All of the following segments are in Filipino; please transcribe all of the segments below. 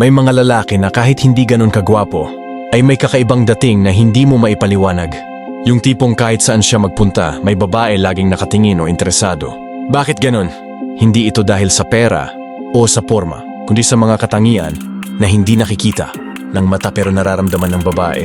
May mga lalaki na kahit hindi ganun kagwapo, ay may kakaibang dating na hindi mo maipaliwanag. Yung tipong kahit saan siya magpunta, may babae laging nakatingin o interesado. Bakit ganun? Hindi ito dahil sa pera o sa forma, kundi sa mga katangian na hindi nakikita ng mata pero nararamdaman ng babae.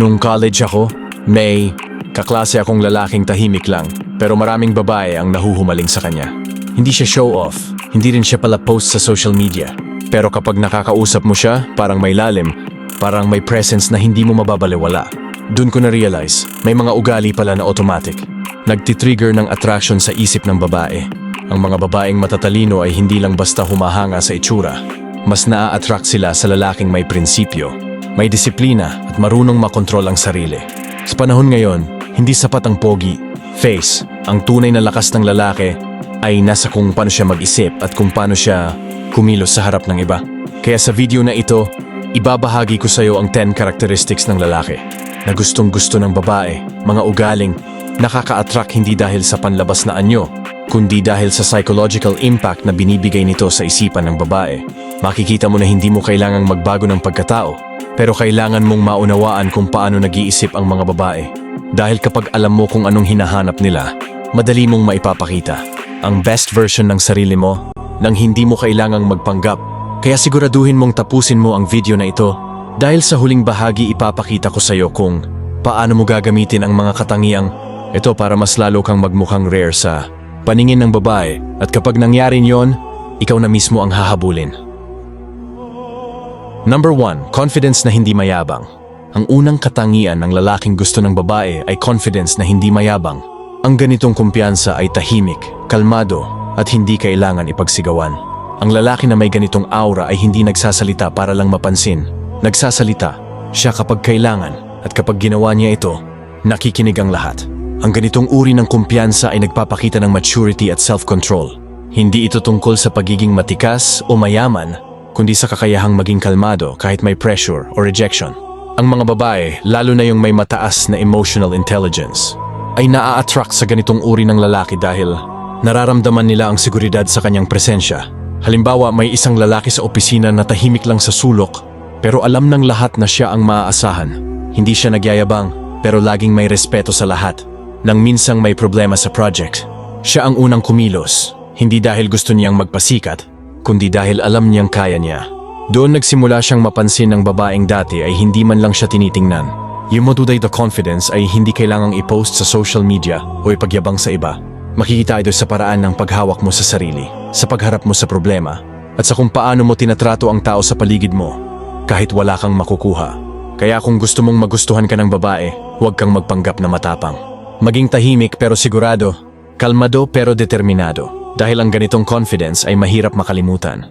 Nung college ako, may kaklase akong lalaking tahimik lang pero maraming babae ang nahuhumaling sa kanya. Hindi siya show off, hindi rin siya pala post sa social media. Pero kapag nakakausap mo siya, parang may lalim, parang may presence na hindi mo mababaliwala. Doon ko na-realize, may mga ugali pala na automatic. Nagtitrigger ng attraction sa isip ng babae. Ang mga babaeng matatalino ay hindi lang basta humahanga sa itsura. Mas naa-attract sila sa lalaking may prinsipyo, may disiplina at marunong makontrol ang sarili. Sa panahon ngayon, hindi sapat ang pogi, face. Ang tunay na lakas ng lalaki ay nasa kung paano siya mag-isip at kung paano siya kumilos sa harap ng iba. Kaya sa video na ito, ibabahagi ko sa iyo ang 10 characteristics ng lalaki na gustong gusto ng babae, mga ugaling, nakaka-attract hindi dahil sa panlabas na anyo, kundi dahil sa psychological impact na binibigay nito sa isipan ng babae. Makikita mo na hindi mo kailangang magbago ng pagkatao, pero kailangan mong maunawaan kung paano nag-iisip ang mga babae. Dahil kapag alam mo kung anong hinahanap nila, madali mong maipapakita ang best version ng sarili mo nang hindi mo kailangang magpanggap. Kaya siguraduhin mong tapusin mo ang video na ito dahil sa huling bahagi ipapakita ko sa iyo kung paano mo gagamitin ang mga katangiang ito para mas lalo kang magmukhang rare sa paningin ng babae at kapag nangyari yon, ikaw na mismo ang hahabulin. Number 1, confidence na hindi mayabang. Ang unang katangian ng lalaking gusto ng babae ay confidence na hindi mayabang. Ang ganitong kumpiyansa ay tahimik, kalmado, at hindi kailangan ipagsigawan. Ang lalaki na may ganitong aura ay hindi nagsasalita para lang mapansin. Nagsasalita siya kapag kailangan at kapag ginawa niya ito, nakikinig ang lahat. Ang ganitong uri ng kumpiyansa ay nagpapakita ng maturity at self-control. Hindi ito tungkol sa pagiging matikas o mayaman, kundi sa kakayahang maging kalmado kahit may pressure o rejection. Ang mga babae, lalo na yung may mataas na emotional intelligence, ay naa-attract sa ganitong uri ng lalaki dahil nararamdaman nila ang seguridad sa kanyang presensya. Halimbawa, may isang lalaki sa opisina na tahimik lang sa sulok, pero alam ng lahat na siya ang maaasahan. Hindi siya nagyayabang, pero laging may respeto sa lahat. Nang minsang may problema sa project, siya ang unang kumilos, hindi dahil gusto niyang magpasikat, kundi dahil alam niyang kaya niya. Doon nagsimula siyang mapansin ng babaeng dati ay hindi man lang siya tinitingnan. Yung motuday the confidence ay hindi kailangang i-post sa social media o ipagyabang sa iba. Makikita ito sa paraan ng paghawak mo sa sarili, sa pagharap mo sa problema, at sa kung paano mo tinatrato ang tao sa paligid mo, kahit wala kang makukuha. Kaya kung gusto mong magustuhan ka ng babae, huwag kang magpanggap na matapang. Maging tahimik pero sigurado, kalmado pero determinado, dahil ang ganitong confidence ay mahirap makalimutan.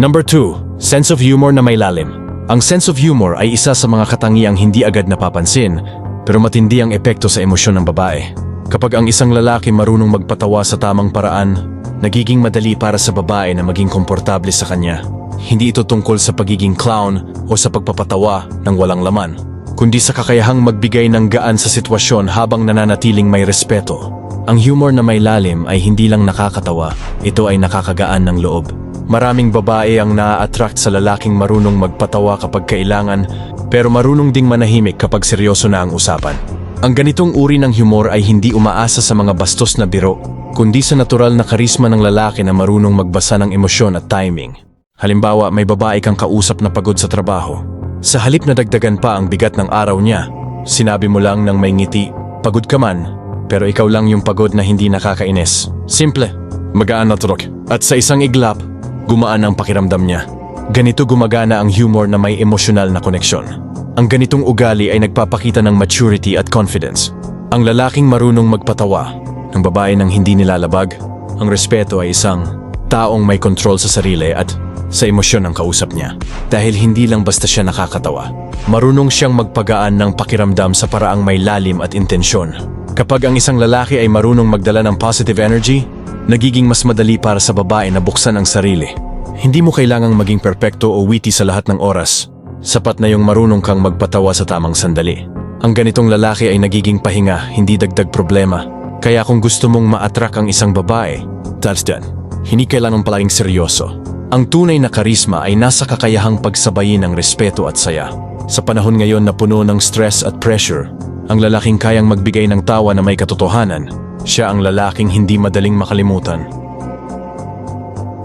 Number 2, sense of humor na may lalim. Ang sense of humor ay isa sa mga katangiang hindi agad napapansin, pero matindi ang epekto sa emosyon ng babae. Kapag ang isang lalaki marunong magpatawa sa tamang paraan, nagiging madali para sa babae na maging komportable sa kanya. Hindi ito tungkol sa pagiging clown o sa pagpapatawa ng walang laman, kundi sa kakayahang magbigay ng gaan sa sitwasyon habang nananatiling may respeto. Ang humor na may lalim ay hindi lang nakakatawa, ito ay nakakagaan ng loob. Maraming babae ang naa-attract sa lalaking marunong magpatawa kapag kailangan, pero marunong ding manahimik kapag seryoso na ang usapan. Ang ganitong uri ng humor ay hindi umaasa sa mga bastos na biro, kundi sa natural na karisma ng lalaki na marunong magbasa ng emosyon at timing. Halimbawa, may babae kang kausap na pagod sa trabaho. Sa halip na dagdagan pa ang bigat ng araw niya, sinabi mo lang ng may ngiti, pagod ka man, pero ikaw lang yung pagod na hindi nakakainis. Simple, magaan na turok. At sa isang iglap, gumaan ang pakiramdam niya. Ganito gumagana ang humor na may emosyonal na koneksyon. Ang ganitong ugali ay nagpapakita ng maturity at confidence. Ang lalaking marunong magpatawa, ng babae ng hindi nilalabag, ang respeto ay isang taong may control sa sarili at sa emosyon ng kausap niya. Dahil hindi lang basta siya nakakatawa. Marunong siyang magpagaan ng pakiramdam sa paraang may lalim at intensyon. Kapag ang isang lalaki ay marunong magdala ng positive energy, nagiging mas madali para sa babae na buksan ang sarili. Hindi mo kailangang maging perpekto o witty sa lahat ng oras. Sapat na yung marunong kang magpatawa sa tamang sandali. Ang ganitong lalaki ay nagiging pahinga, hindi dagdag problema. Kaya kung gusto mong ma-attract ang isang babae, that's done. Hindi kailangan palaging seryoso. Ang tunay na karisma ay nasa kakayahang pagsabayin ng respeto at saya. Sa panahon ngayon na puno ng stress at pressure, ang lalaking kayang magbigay ng tawa na may katotohanan, siya ang lalaking hindi madaling makalimutan.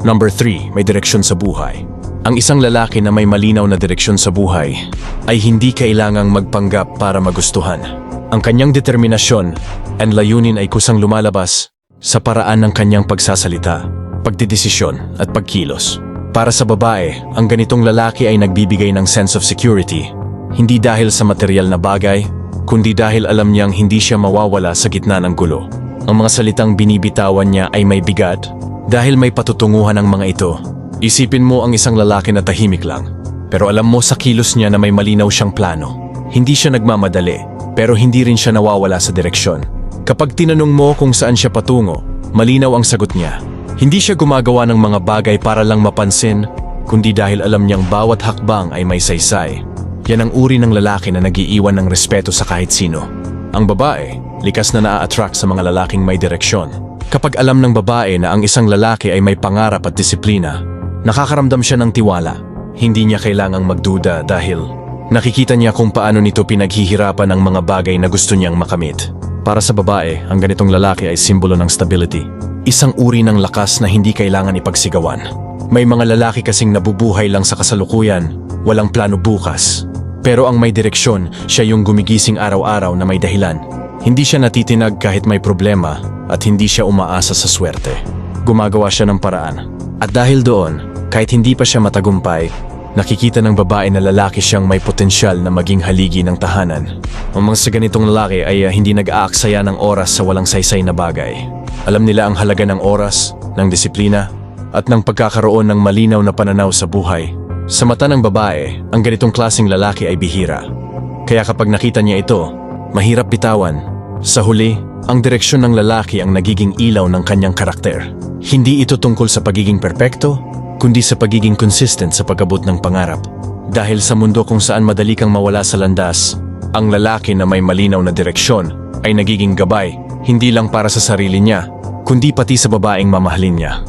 Number 3, may direksyon sa buhay. Ang isang lalaki na may malinaw na direksyon sa buhay ay hindi kailangang magpanggap para magustuhan. Ang kanyang determinasyon and layunin ay kusang lumalabas sa paraan ng kanyang pagsasalita, pagdidesisyon at pagkilos. Para sa babae, ang ganitong lalaki ay nagbibigay ng sense of security, hindi dahil sa material na bagay, kundi dahil alam niyang hindi siya mawawala sa gitna ng gulo. Ang mga salitang binibitawan niya ay may bigat dahil may patutunguhan ang mga ito. Isipin mo ang isang lalaki na tahimik lang, pero alam mo sa kilos niya na may malinaw siyang plano. Hindi siya nagmamadali, pero hindi rin siya nawawala sa direksyon. Kapag tinanong mo kung saan siya patungo, malinaw ang sagot niya. Hindi siya gumagawa ng mga bagay para lang mapansin, kundi dahil alam niyang bawat hakbang ay may saysay. Yan ang uri ng lalaki na nagiiwan ng respeto sa kahit sino. Ang babae, likas na naa-attract sa mga lalaking may direksyon. Kapag alam ng babae na ang isang lalaki ay may pangarap at disiplina, nakakaramdam siya ng tiwala. Hindi niya kailangang magduda dahil nakikita niya kung paano nito pinaghihirapan ang mga bagay na gusto niyang makamit. Para sa babae, ang ganitong lalaki ay simbolo ng stability. Isang uri ng lakas na hindi kailangan ipagsigawan. May mga lalaki kasing nabubuhay lang sa kasalukuyan, walang plano bukas. Pero ang may direksyon, siya yung gumigising araw-araw na may dahilan. Hindi siya natitinag kahit may problema at hindi siya umaasa sa swerte. Gumagawa siya ng paraan. At dahil doon, kahit hindi pa siya matagumpay, nakikita ng babae na lalaki siyang may potensyal na maging haligi ng tahanan. Ang mga sa ganitong lalaki ay uh, hindi nag-aaksaya ng oras sa walang saysay na bagay. Alam nila ang halaga ng oras, ng disiplina, at ng pagkakaroon ng malinaw na pananaw sa buhay. Sa mata ng babae, ang ganitong klaseng lalaki ay bihira. Kaya kapag nakita niya ito, mahirap bitawan. Sa huli, ang direksyon ng lalaki ang nagiging ilaw ng kanyang karakter. Hindi ito tungkol sa pagiging perpekto, kundi sa pagiging consistent sa pagabot ng pangarap. Dahil sa mundo kung saan madali kang mawala sa landas, ang lalaki na may malinaw na direksyon ay nagiging gabay, hindi lang para sa sarili niya, kundi pati sa babaeng mamahalin niya.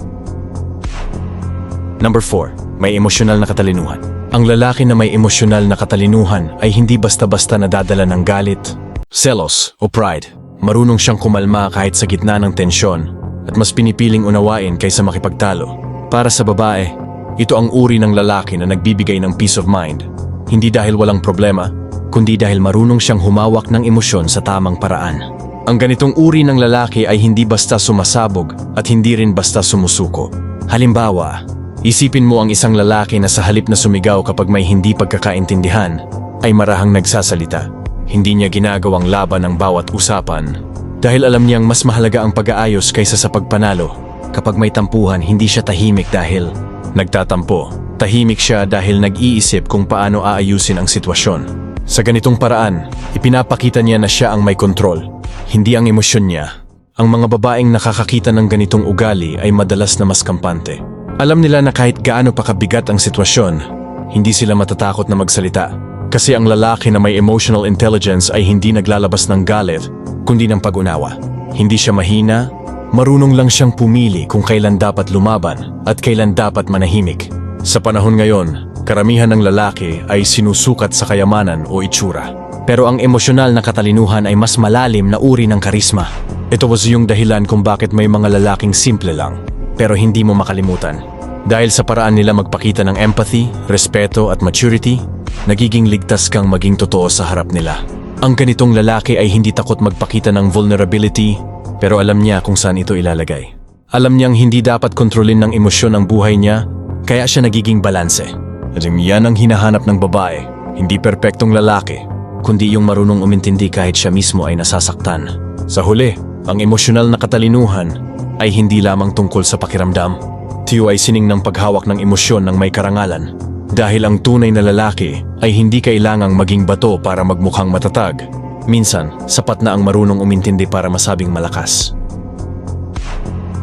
Number 4. May emosyonal na katalinuhan. Ang lalaki na may emosyonal na katalinuhan ay hindi basta-basta nadadala ng galit, selos o pride. Marunong siyang kumalma kahit sa gitna ng tensyon at mas pinipiling unawain kaysa makipagtalo. Para sa babae, ito ang uri ng lalaki na nagbibigay ng peace of mind. Hindi dahil walang problema, kundi dahil marunong siyang humawak ng emosyon sa tamang paraan. Ang ganitong uri ng lalaki ay hindi basta sumasabog at hindi rin basta sumusuko. Halimbawa, isipin mo ang isang lalaki na sa halip na sumigaw kapag may hindi pagkakaintindihan, ay marahang nagsasalita. Hindi niya ginagawang laban ang bawat usapan dahil alam niyang mas mahalaga ang pag-aayos kaysa sa pagpanalo. Kapag may tampuhan, hindi siya tahimik dahil nagtatampo. Tahimik siya dahil nag-iisip kung paano aayusin ang sitwasyon. Sa ganitong paraan, ipinapakita niya na siya ang may kontrol, hindi ang emosyon niya. Ang mga babaeng nakakakita ng ganitong ugali ay madalas na mas kampante. Alam nila na kahit gaano pa kabigat ang sitwasyon, hindi sila matatakot na magsalita. Kasi ang lalaki na may emotional intelligence ay hindi naglalabas ng galit, kundi ng pag-unawa. Hindi siya mahina, marunong lang siyang pumili kung kailan dapat lumaban at kailan dapat manahimik. Sa panahon ngayon, karamihan ng lalaki ay sinusukat sa kayamanan o itsura. Pero ang emosyonal na katalinuhan ay mas malalim na uri ng karisma. Ito was yung dahilan kung bakit may mga lalaking simple lang, pero hindi mo makalimutan. Dahil sa paraan nila magpakita ng empathy, respeto at maturity, nagiging ligtas kang maging totoo sa harap nila. Ang ganitong lalaki ay hindi takot magpakita ng vulnerability, pero alam niya kung saan ito ilalagay. Alam niyang hindi dapat kontrolin ng emosyon ang buhay niya, kaya siya nagiging balanse. At yan ang hinahanap ng babae, hindi perpektong lalaki, kundi yung marunong umintindi kahit siya mismo ay nasasaktan. Sa huli, ang emosyonal na katalinuhan ay hindi lamang tungkol sa pakiramdam. Tiyo ay sining ng paghawak ng emosyon ng may karangalan. Dahil ang tunay na lalaki ay hindi kailangang maging bato para magmukhang matatag. Minsan, sapat na ang marunong umintindi para masabing malakas.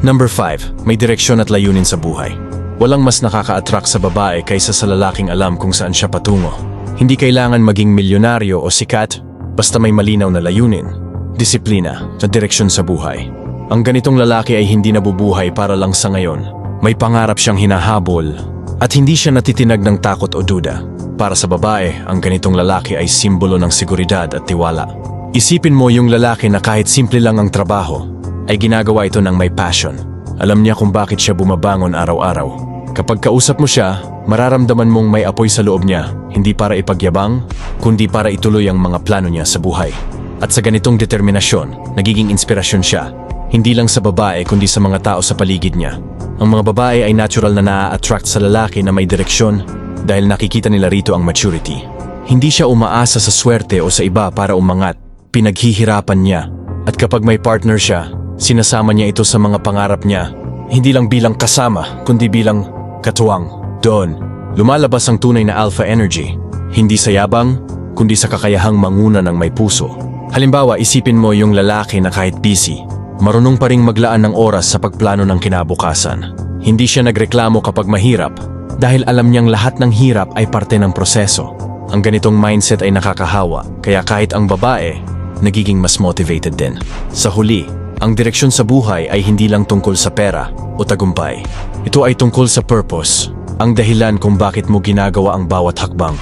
Number 5. May direksyon at layunin sa buhay. Walang mas nakaka-attract sa babae kaysa sa lalaking alam kung saan siya patungo. Hindi kailangan maging milyonaryo o sikat, basta may malinaw na layunin, disiplina at direksyon sa buhay. Ang ganitong lalaki ay hindi nabubuhay para lang sa ngayon, May pangarap siyang hinahabol at hindi siya natitinag ng takot o duda. Para sa babae, ang ganitong lalaki ay simbolo ng seguridad at tiwala. Isipin mo yung lalaki na kahit simple lang ang trabaho, ay ginagawa ito ng may passion. Alam niya kung bakit siya bumabangon araw-araw. Kapag kausap mo siya, mararamdaman mong may apoy sa loob niya, hindi para ipagyabang, kundi para ituloy ang mga plano niya sa buhay. At sa ganitong determinasyon, nagiging inspirasyon siya, hindi lang sa babae kundi sa mga tao sa paligid niya. Ang mga babae ay natural na naa-attract sa lalaki na may direksyon dahil nakikita nila rito ang maturity. Hindi siya umaasa sa swerte o sa iba para umangat, pinaghihirapan niya. At kapag may partner siya, sinasama niya ito sa mga pangarap niya, hindi lang bilang kasama kundi bilang katuwang. Doon, lumalabas ang tunay na alpha energy, hindi sa yabang, kundi sa kakayahang manguna ng may puso. Halimbawa, isipin mo yung lalaki na kahit busy, marunong pa ring maglaan ng oras sa pagplano ng kinabukasan. Hindi siya nagreklamo kapag mahirap dahil alam niyang lahat ng hirap ay parte ng proseso. Ang ganitong mindset ay nakakahawa, kaya kahit ang babae, nagiging mas motivated din. Sa huli, ang direksyon sa buhay ay hindi lang tungkol sa pera o tagumpay. Ito ay tungkol sa purpose, ang dahilan kung bakit mo ginagawa ang bawat hakbang.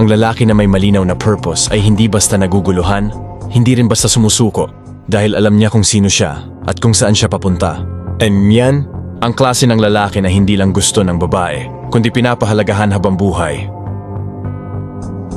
Ang lalaki na may malinaw na purpose ay hindi basta naguguluhan, hindi rin basta sumusuko, dahil alam niya kung sino siya at kung saan siya papunta. And yan, ang klase ng lalaki na hindi lang gusto ng babae, kundi pinapahalagahan habang buhay.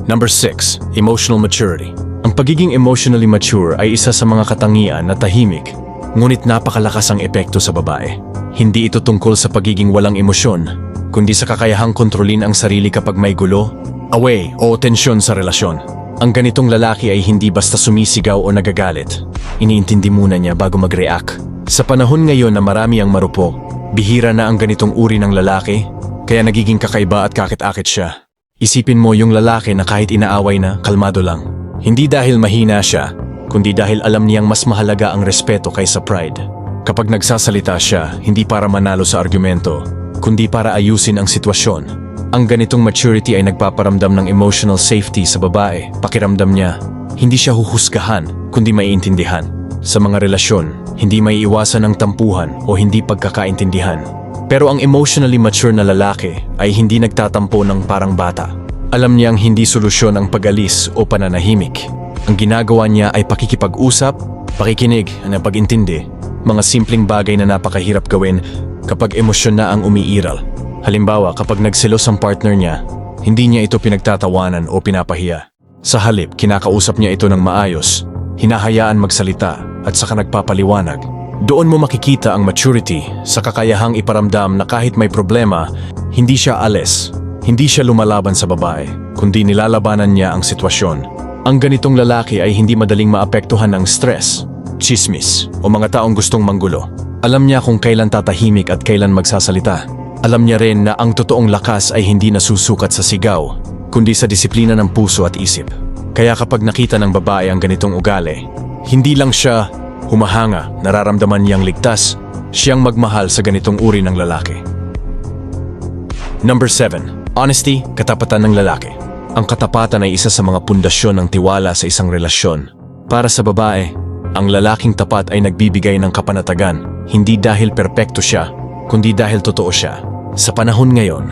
Number 6. Emotional maturity. Ang pagiging emotionally mature ay isa sa mga katangian na tahimik, ngunit napakalakas ang epekto sa babae. Hindi ito tungkol sa pagiging walang emosyon, kundi sa kakayahang kontrolin ang sarili kapag may gulo, away o tensyon sa relasyon. Ang ganitong lalaki ay hindi basta sumisigaw o nagagalit. Iniintindi muna niya bago mag-react. Sa panahon ngayon na marami ang marupok, bihira na ang ganitong uri ng lalaki, kaya nagiging kakaiba at kakit-akit siya. Isipin mo yung lalaki na kahit inaaway na, kalmado lang. Hindi dahil mahina siya, kundi dahil alam niyang mas mahalaga ang respeto kaysa pride. Kapag nagsasalita siya, hindi para manalo sa argumento, kundi para ayusin ang sitwasyon. Ang ganitong maturity ay nagpaparamdam ng emotional safety sa babae. Pakiramdam niya, hindi siya huhusgahan, kundi maiintindihan. Sa mga relasyon, hindi may iwasan ang tampuhan o hindi pagkakaintindihan. Pero ang emotionally mature na lalaki ay hindi nagtatampo ng parang bata. Alam niyang hindi solusyon ang pag-alis o pananahimik. Ang ginagawa niya ay pakikipag-usap, pakikinig, na pag-intindi, mga simpleng bagay na napakahirap gawin kapag emosyon na ang umiiral. Halimbawa, kapag nagselos ang partner niya, hindi niya ito pinagtatawanan o pinapahiya. Sa halip, kinakausap niya ito ng maayos, hinahayaan magsalita at saka nagpapaliwanag. Doon mo makikita ang maturity sa kakayahang iparamdam na kahit may problema, hindi siya alis, hindi siya lumalaban sa babae, kundi nilalabanan niya ang sitwasyon. Ang ganitong lalaki ay hindi madaling maapektuhan ng stress, chismis o mga taong gustong manggulo. Alam niya kung kailan tatahimik at kailan magsasalita. Alam niya rin na ang totoong lakas ay hindi nasusukat sa sigaw, kundi sa disiplina ng puso at isip. Kaya kapag nakita ng babae ang ganitong ugali, hindi lang siya humahanga, nararamdaman niyang ligtas, siyang magmahal sa ganitong uri ng lalaki. Number 7. Honesty, katapatan ng lalaki. Ang katapatan ay isa sa mga pundasyon ng tiwala sa isang relasyon. Para sa babae, ang lalaking tapat ay nagbibigay ng kapanatagan, hindi dahil perpekto siya, kundi dahil totoo siya. Sa panahon ngayon,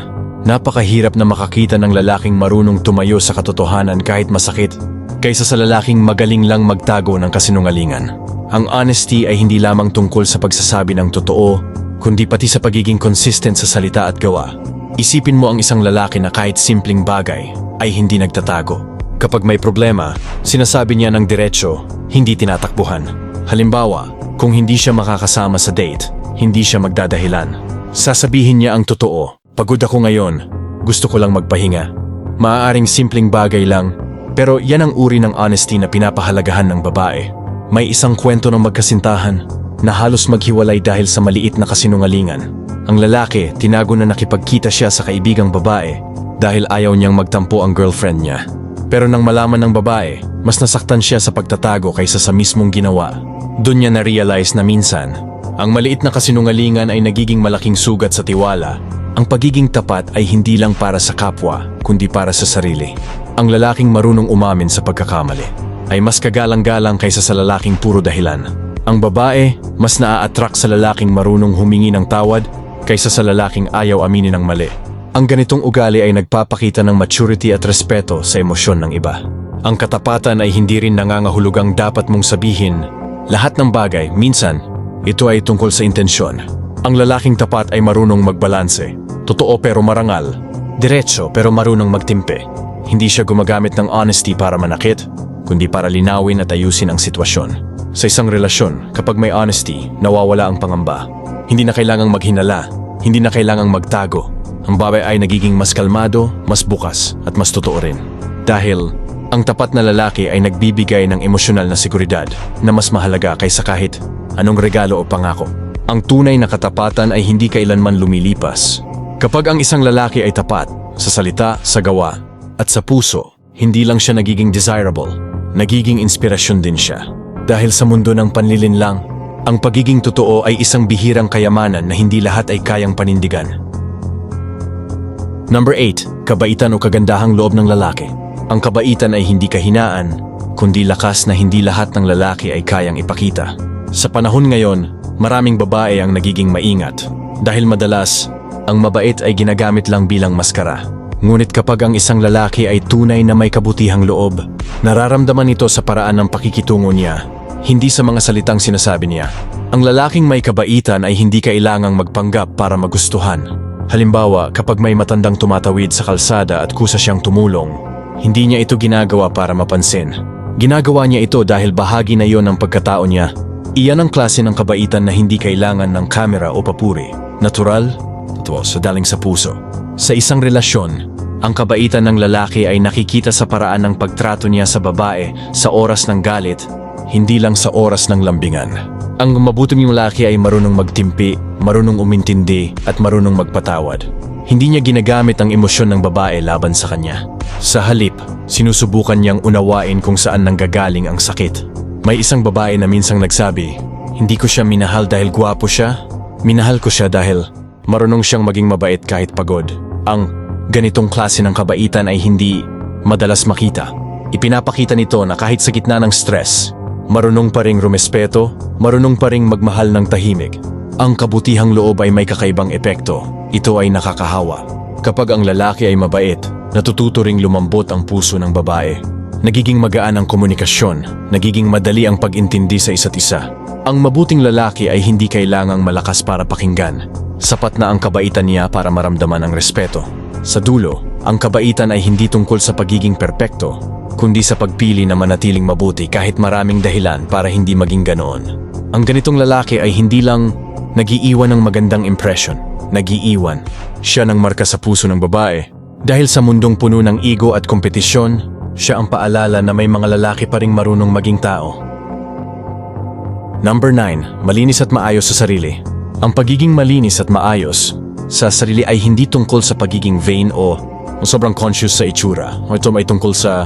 napakahirap na makakita ng lalaking marunong tumayo sa katotohanan kahit masakit, kaysa sa lalaking magaling lang magtago ng kasinungalingan. Ang honesty ay hindi lamang tungkol sa pagsasabi ng totoo, kundi pati sa pagiging consistent sa salita at gawa. Isipin mo ang isang lalaki na kahit simpleng bagay ay hindi nagtatago. Kapag may problema, sinasabi niya ng diretsyo, hindi tinatakbuhan. Halimbawa, kung hindi siya makakasama sa date, hindi siya magdadahilan. Sasabihin niya ang totoo, pagod ako ngayon, gusto ko lang magpahinga. Maaaring simpleng bagay lang, pero yan ang uri ng honesty na pinapahalagahan ng babae. May isang kwento ng magkasintahan na halos maghiwalay dahil sa maliit na kasinungalingan. Ang lalaki, tinago na nakipagkita siya sa kaibigang babae dahil ayaw niyang magtampo ang girlfriend niya. Pero nang malaman ng babae, mas nasaktan siya sa pagtatago kaysa sa mismong ginawa. Doon niya na-realize na minsan, ang maliit na kasinungalingan ay nagiging malaking sugat sa tiwala. Ang pagiging tapat ay hindi lang para sa kapwa, kundi para sa sarili. Ang lalaking marunong umamin sa pagkakamali ay mas kagalang-galang kaysa sa lalaking puro dahilan. Ang babae, mas naa-attract sa lalaking marunong humingi ng tawad kaysa sa lalaking ayaw aminin ng mali. Ang ganitong ugali ay nagpapakita ng maturity at respeto sa emosyon ng iba. Ang katapatan ay hindi rin nangangahulugang dapat mong sabihin lahat ng bagay, minsan, ito ay tungkol sa intensyon. Ang lalaking tapat ay marunong magbalanse. Totoo pero marangal. Diretso pero marunong magtimpe. Hindi siya gumagamit ng honesty para manakit, kundi para linawin at ayusin ang sitwasyon. Sa isang relasyon, kapag may honesty, nawawala ang pangamba. Hindi na kailangang maghinala, hindi na kailangang magtago. Ang babae ay nagiging mas kalmado, mas bukas, at mas totoo rin. Dahil ang tapat na lalaki ay nagbibigay ng emosyonal na seguridad na mas mahalaga kaysa kahit anong regalo o pangako. Ang tunay na katapatan ay hindi kailanman lumilipas. Kapag ang isang lalaki ay tapat, sa salita, sa gawa, at sa puso, hindi lang siya nagiging desirable, nagiging inspirasyon din siya. Dahil sa mundo ng panlilinlang, ang pagiging totoo ay isang bihirang kayamanan na hindi lahat ay kayang panindigan. Number 8. Kabaitan o kagandahang loob ng lalaki. Ang kabaitan ay hindi kahinaan, kundi lakas na hindi lahat ng lalaki ay kayang ipakita. Sa panahon ngayon, maraming babae ang nagiging maingat dahil madalas, ang mabait ay ginagamit lang bilang maskara. Ngunit kapag ang isang lalaki ay tunay na may kabutihang loob, nararamdaman ito sa paraan ng pakikitungo niya, hindi sa mga salitang sinasabi niya. Ang lalaking may kabaitan ay hindi kailangang magpanggap para magustuhan. Halimbawa, kapag may matandang tumatawid sa kalsada at kusa siyang tumulong, hindi niya ito ginagawa para mapansin. Ginagawa niya ito dahil bahagi na yon ng pagkatao niya. Iyan ang klase ng kabaitan na hindi kailangan ng kamera o papuri. Natural, totoo sa daling sa puso. Sa isang relasyon, ang kabaitan ng lalaki ay nakikita sa paraan ng pagtrato niya sa babae sa oras ng galit, hindi lang sa oras ng lambingan. Ang mabuting lalaki ay marunong magtimpi, marunong umintindi at marunong magpatawad. Hindi niya ginagamit ang emosyon ng babae laban sa kanya. Sa halip, sinusubukan niyang unawain kung saan nanggagaling ang sakit. May isang babae na minsang nagsabi, Hindi ko siya minahal dahil gwapo siya. Minahal ko siya dahil marunong siyang maging mabait kahit pagod. Ang ganitong klase ng kabaitan ay hindi madalas makita. Ipinapakita nito na kahit sa gitna ng stress, marunong pa ring rumespeto, marunong pa ring magmahal ng tahimik. Ang kabutihang loob ay may kakaibang epekto. Ito ay nakakahawa. Kapag ang lalaki ay mabait, Natututo ring lumambot ang puso ng babae. Nagiging magaan ang komunikasyon, nagiging madali ang pag-intindi sa isa't isa. Ang mabuting lalaki ay hindi kailangang malakas para pakinggan. Sapat na ang kabaitan niya para maramdaman ang respeto. Sa dulo, ang kabaitan ay hindi tungkol sa pagiging perpekto, kundi sa pagpili na manatiling mabuti kahit maraming dahilan para hindi maging ganoon. Ang ganitong lalaki ay hindi lang nagiiwan ng magandang impression, nagiiwan. Siya ng marka sa puso ng babae dahil sa mundong puno ng ego at kompetisyon, siya ang paalala na may mga lalaki pa ring marunong maging tao. Number 9. Malinis at maayos sa sarili. Ang pagiging malinis at maayos sa sarili ay hindi tungkol sa pagiging vain o sobrang conscious sa itsura. Ito ay tungkol sa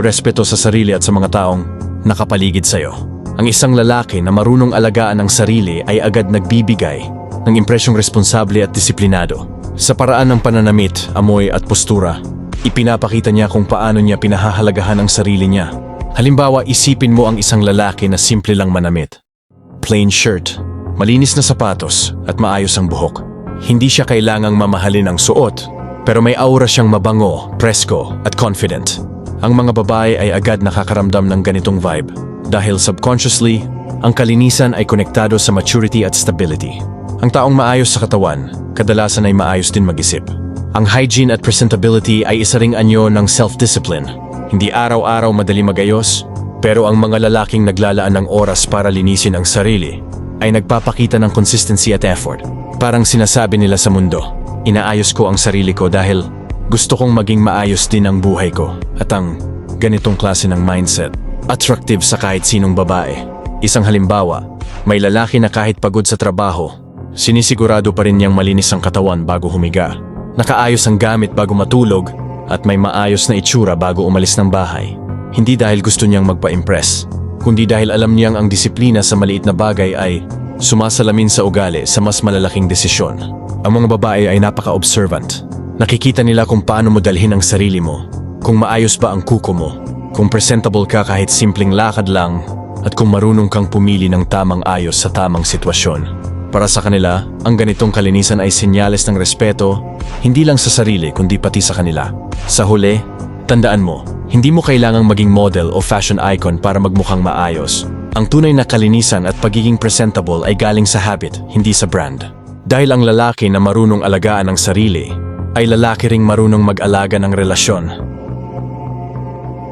respeto sa sarili at sa mga taong nakapaligid sa iyo. Ang isang lalaki na marunong alagaan ang sarili ay agad nagbibigay ng impresyong responsable at disiplinado. Sa paraan ng pananamit, amoy at postura, ipinapakita niya kung paano niya pinahahalagahan ang sarili niya. Halimbawa, isipin mo ang isang lalaki na simple lang manamit. Plain shirt, malinis na sapatos at maayos ang buhok. Hindi siya kailangang mamahalin ang suot, pero may aura siyang mabango, presko at confident. Ang mga babae ay agad nakakaramdam ng ganitong vibe dahil subconsciously, ang kalinisan ay konektado sa maturity at stability. Ang taong maayos sa katawan, kadalasan ay maayos din mag-isip. Ang hygiene at presentability ay isa ring anyo ng self-discipline. Hindi araw-araw madali magayos, pero ang mga lalaking naglalaan ng oras para linisin ang sarili ay nagpapakita ng consistency at effort. Parang sinasabi nila sa mundo, inaayos ko ang sarili ko dahil gusto kong maging maayos din ang buhay ko. At ang ganitong klase ng mindset, attractive sa kahit sinong babae. Isang halimbawa, may lalaki na kahit pagod sa trabaho, Sinisigurado pa rin niyang malinis ang katawan bago humiga. Nakaayos ang gamit bago matulog at may maayos na itsura bago umalis ng bahay. Hindi dahil gusto niyang magpa-impress, kundi dahil alam niyang ang disiplina sa maliit na bagay ay sumasalamin sa ugali sa mas malalaking desisyon. Ang mga babae ay napaka-observant. Nakikita nila kung paano mo dalhin ang sarili mo, kung maayos ba ang kuko mo, kung presentable ka kahit simpleng lakad lang, at kung marunong kang pumili ng tamang ayos sa tamang sitwasyon. Para sa kanila, ang ganitong kalinisan ay senyales ng respeto, hindi lang sa sarili kundi pati sa kanila. Sa huli, tandaan mo, hindi mo kailangang maging model o fashion icon para magmukhang maayos. Ang tunay na kalinisan at pagiging presentable ay galing sa habit, hindi sa brand. Dahil ang lalaki na marunong alagaan ang sarili, ay lalaki ring marunong mag-alaga ng relasyon.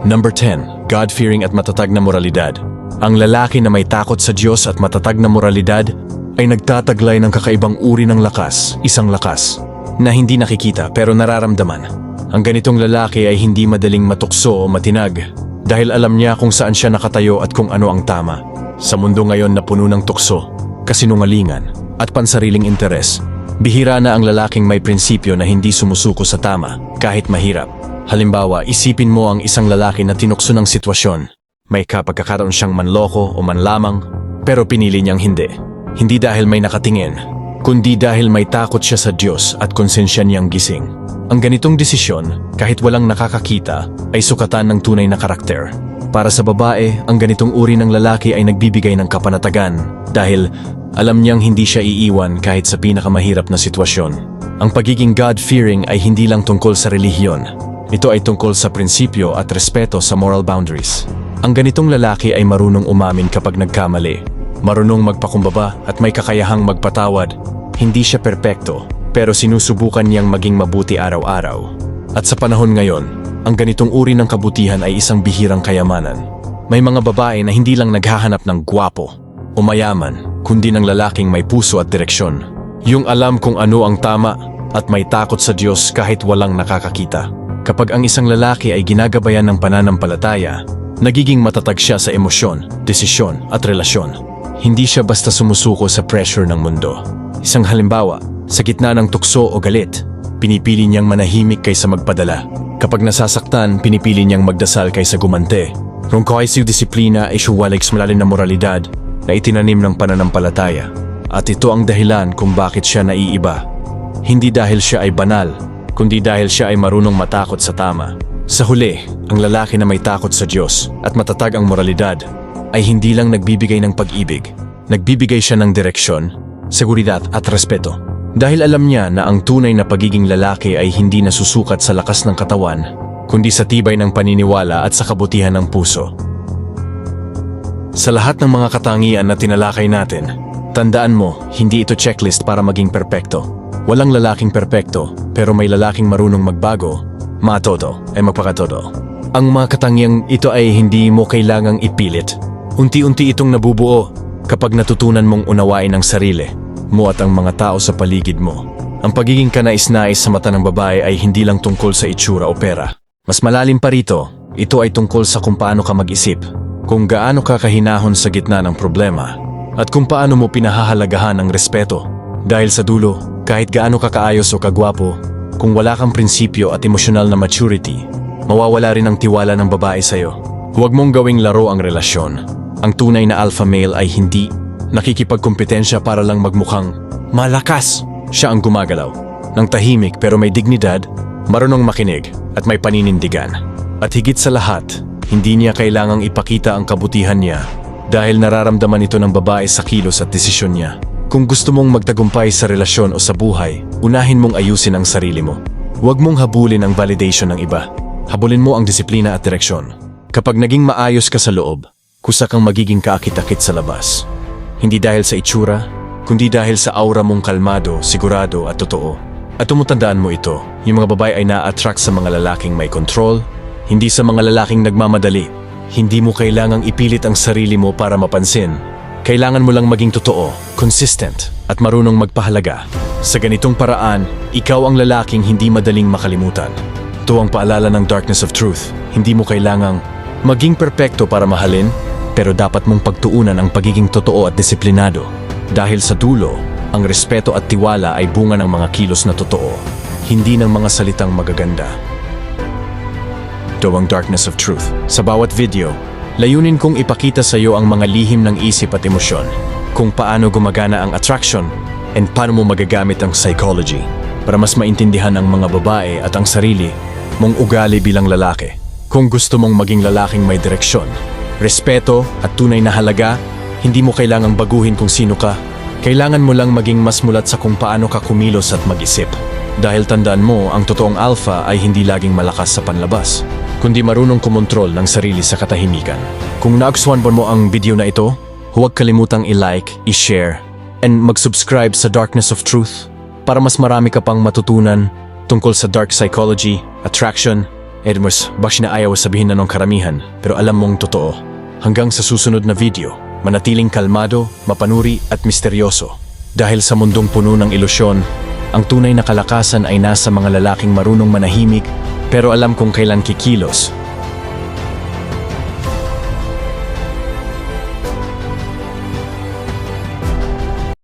Number 10. God-fearing at matatag na moralidad. Ang lalaki na may takot sa Diyos at matatag na moralidad ay nagtataglay ng kakaibang uri ng lakas, isang lakas, na hindi nakikita pero nararamdaman. Ang ganitong lalaki ay hindi madaling matukso o matinag dahil alam niya kung saan siya nakatayo at kung ano ang tama. Sa mundo ngayon na puno ng tukso, kasinungalingan at pansariling interes, bihira na ang lalaking may prinsipyo na hindi sumusuko sa tama kahit mahirap. Halimbawa, isipin mo ang isang lalaki na tinukso ng sitwasyon. May kapagkakaroon siyang manloko o manlamang, pero pinili niyang hindi. Hindi dahil may nakatingin, kundi dahil may takot siya sa Diyos at konsensya niyang gising. Ang ganitong desisyon, kahit walang nakakakita, ay sukatan ng tunay na karakter. Para sa babae, ang ganitong uri ng lalaki ay nagbibigay ng kapanatagan dahil alam niyang hindi siya iiwan kahit sa pinakamahirap na sitwasyon. Ang pagiging God-fearing ay hindi lang tungkol sa relihiyon. Ito ay tungkol sa prinsipyo at respeto sa moral boundaries. Ang ganitong lalaki ay marunong umamin kapag nagkamali, marunong magpakumbaba at may kakayahang magpatawad. Hindi siya perpekto, pero sinusubukan niyang maging mabuti araw-araw. At sa panahon ngayon, ang ganitong uri ng kabutihan ay isang bihirang kayamanan. May mga babae na hindi lang naghahanap ng gwapo o mayaman, kundi ng lalaking may puso at direksyon. Yung alam kung ano ang tama at may takot sa Diyos kahit walang nakakakita. Kapag ang isang lalaki ay ginagabayan ng pananampalataya, nagiging matatag siya sa emosyon, desisyon at relasyon. Hindi siya basta sumusuko sa pressure ng mundo. Isang halimbawa, sa gitna ng tukso o galit, pinipili niyang manahimik kaysa magpadala. Kapag nasasaktan, pinipili niyang magdasal kaysa gumante. Rung cohesive disiplina ay suwalig sa malalim na moralidad na itinanim ng pananampalataya. At ito ang dahilan kung bakit siya naiiba. Hindi dahil siya ay banal, kundi dahil siya ay marunong matakot sa tama. Sa huli, ang lalaki na may takot sa Diyos at matatag ang moralidad ay hindi lang nagbibigay ng pag-ibig, nagbibigay siya ng direksyon, seguridad at respeto. Dahil alam niya na ang tunay na pagiging lalaki ay hindi nasusukat sa lakas ng katawan, kundi sa tibay ng paniniwala at sa kabutihan ng puso. Sa lahat ng mga katangian na tinalakay natin, tandaan mo, hindi ito checklist para maging perpekto. Walang lalaking perpekto, pero may lalaking marunong magbago, matoto ay magpakatodo. Ang mga katangiang ito ay hindi mo kailangang ipilit. Unti-unti itong nabubuo kapag natutunan mong unawain ang sarili mo at ang mga tao sa paligid mo. Ang pagiging kanais-nais sa mata ng babae ay hindi lang tungkol sa itsura o pera. Mas malalim pa rito, ito ay tungkol sa kung paano ka mag-isip, kung gaano ka kahinahon sa gitna ng problema, at kung paano mo pinahahalagahan ang respeto. Dahil sa dulo, kahit gaano ka kaayos o kagwapo, kung wala kang prinsipyo at emosyonal na maturity, mawawala rin ang tiwala ng babae sa'yo. Huwag mong gawing laro ang relasyon. Ang tunay na alpha male ay hindi nakikipagkompetensya para lang magmukhang malakas. Siya ang gumagalaw. Nang tahimik pero may dignidad, marunong makinig at may paninindigan. At higit sa lahat, hindi niya kailangang ipakita ang kabutihan niya dahil nararamdaman ito ng babae sa kilos at desisyon niya. Kung gusto mong magtagumpay sa relasyon o sa buhay, unahin mong ayusin ang sarili mo. Huwag mong habulin ang validation ng iba. Habulin mo ang disiplina at direksyon. Kapag naging maayos ka sa loob, kusa kang magiging kaakit-akit sa labas. Hindi dahil sa itsura, kundi dahil sa aura mong kalmado, sigurado at totoo. At tumutandaan mo ito, yung mga babae ay na-attract sa mga lalaking may control, hindi sa mga lalaking nagmamadali. Hindi mo kailangang ipilit ang sarili mo para mapansin kailangan mo lang maging totoo, consistent, at marunong magpahalaga. Sa ganitong paraan, ikaw ang lalaking hindi madaling makalimutan. Ito ang paalala ng darkness of truth. Hindi mo kailangang maging perpekto para mahalin, pero dapat mong pagtuunan ang pagiging totoo at disiplinado. Dahil sa dulo, ang respeto at tiwala ay bunga ng mga kilos na totoo, hindi ng mga salitang magaganda. Ito ang darkness of truth. Sa bawat video, Layunin kong ipakita sa iyo ang mga lihim ng isip at emosyon, kung paano gumagana ang attraction, and paano mo magagamit ang psychology para mas maintindihan ang mga babae at ang sarili mong ugali bilang lalaki. Kung gusto mong maging lalaking may direksyon, respeto at tunay na halaga, hindi mo kailangang baguhin kung sino ka, Kailangan mo lang maging mas mulat sa kung paano ka kumilos at mag-isip. Dahil tandaan mo, ang totoong alpha ay hindi laging malakas sa panlabas, kundi marunong kumontrol ng sarili sa katahimikan. Kung naagsuan mo ang video na ito, huwag kalimutang i-like, i-share, and mag-subscribe sa Darkness of Truth para mas marami ka pang matutunan tungkol sa dark psychology, attraction, Edmers, bakit na ayaw sabihin na ng karamihan, pero alam mong totoo. Hanggang sa susunod na video, manatiling kalmado, mapanuri at misteryoso. Dahil sa mundong puno ng ilusyon, ang tunay na kalakasan ay nasa mga lalaking marunong manahimik pero alam kung kailan kikilos